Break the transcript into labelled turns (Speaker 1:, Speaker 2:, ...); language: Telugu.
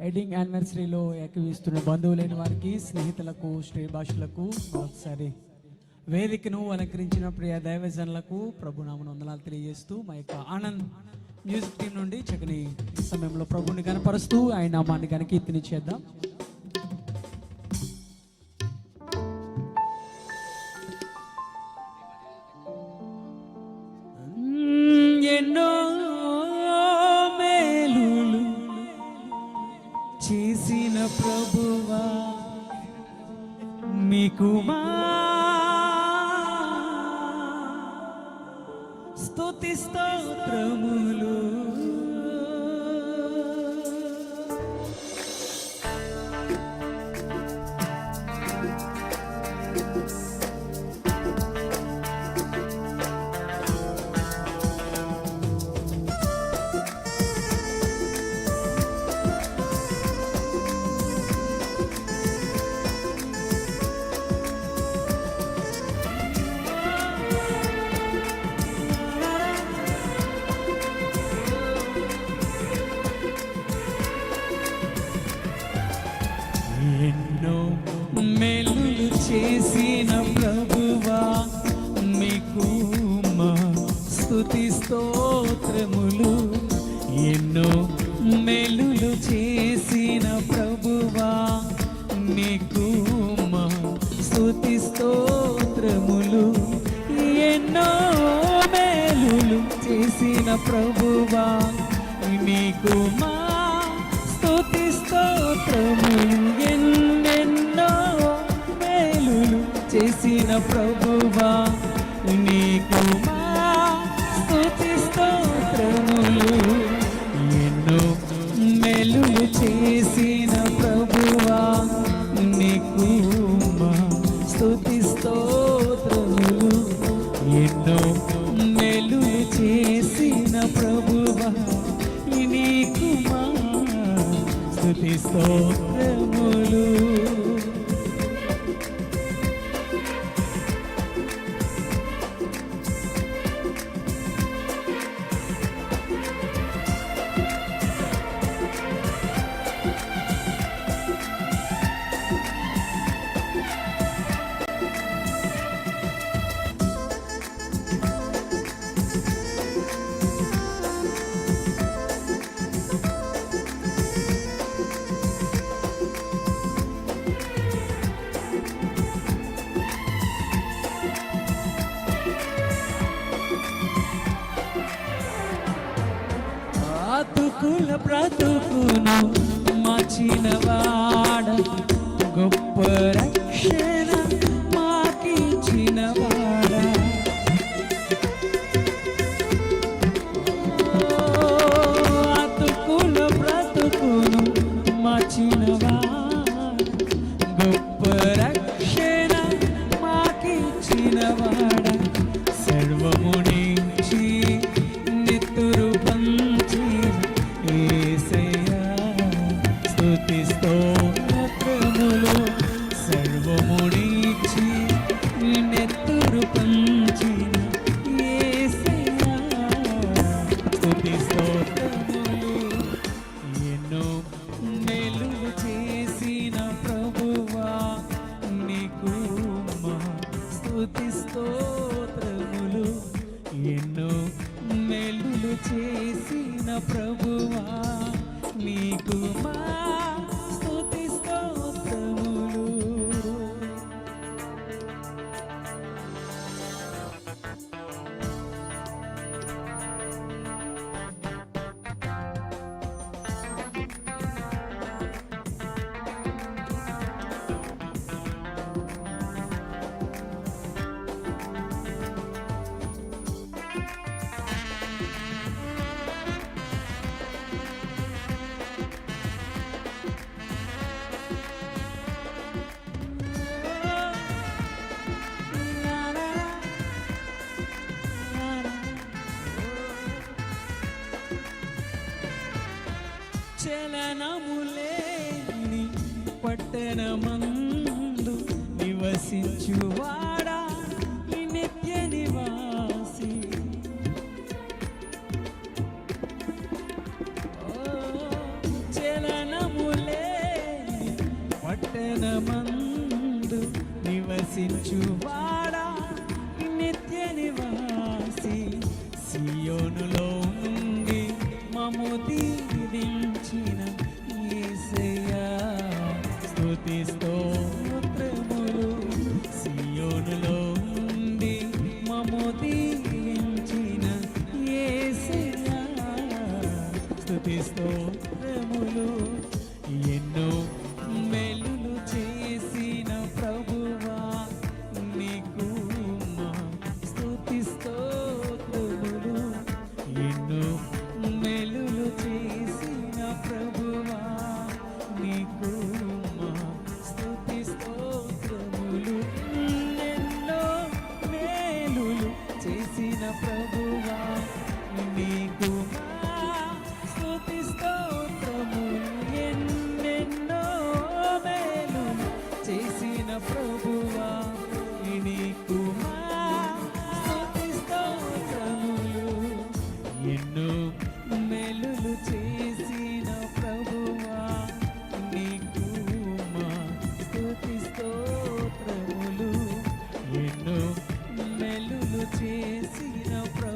Speaker 1: వెడ్డింగ్ యానివర్సరీలో ఏకీవిస్తున్న బంధువులైన వారికి స్నేహితులకు శ్రీభాషులకు ఒకసారి వేదికను అలంకరించిన ప్రియ దైవజనులకు ప్రభునామను వందనాలు తెలియజేస్తూ మా యొక్క ఆనంద్ మ్యూజిక్ టీం నుండి చక్కని ఈ సమయంలో ప్రభుని కనపరుస్తూ ఆయన నామాన్ని కనుకీర్తిని చేద్దాం. ఎన్నో స్తుతి స్తోత్రములు స్తోత్రములు ఎన్నో మెలులు చేసిన ప్రభువా. నీకు మా స్తుతి స్తోత్రములు ఎన్నో మేలులు చేసిన ప్రభువా. నీకు మా స్తుతి స్తోత్రములు ఎన్నెన్నో మేలులు చేసిన ప్రభువా. నీకు మా ఎన్నో మెలుగు చేసిన ప్రభువా నీకు స్థుతి స్తోత్రములు. ఎన్నో మెలుగు చేసిన ప్రభువా నీకు స్థుతి స్తోత్రములు. బ్రతుకుల బ్రతుకును మార్చిన స్థుతి స్తోత్రములు ఎన్నో మేలులు చేసిన ప్రభువా నీకు మా స్తోత్రములు. ఎన్నో మేలులు చేసిన ప్రభువా నీకు మా చలనములేని పట్టణమందు నివసించువాడా ఈ నిత్య నివాసి. చలనములేని పట్టణమందు నివసించువాడా You. వెల్లులు చేసిన ప్ర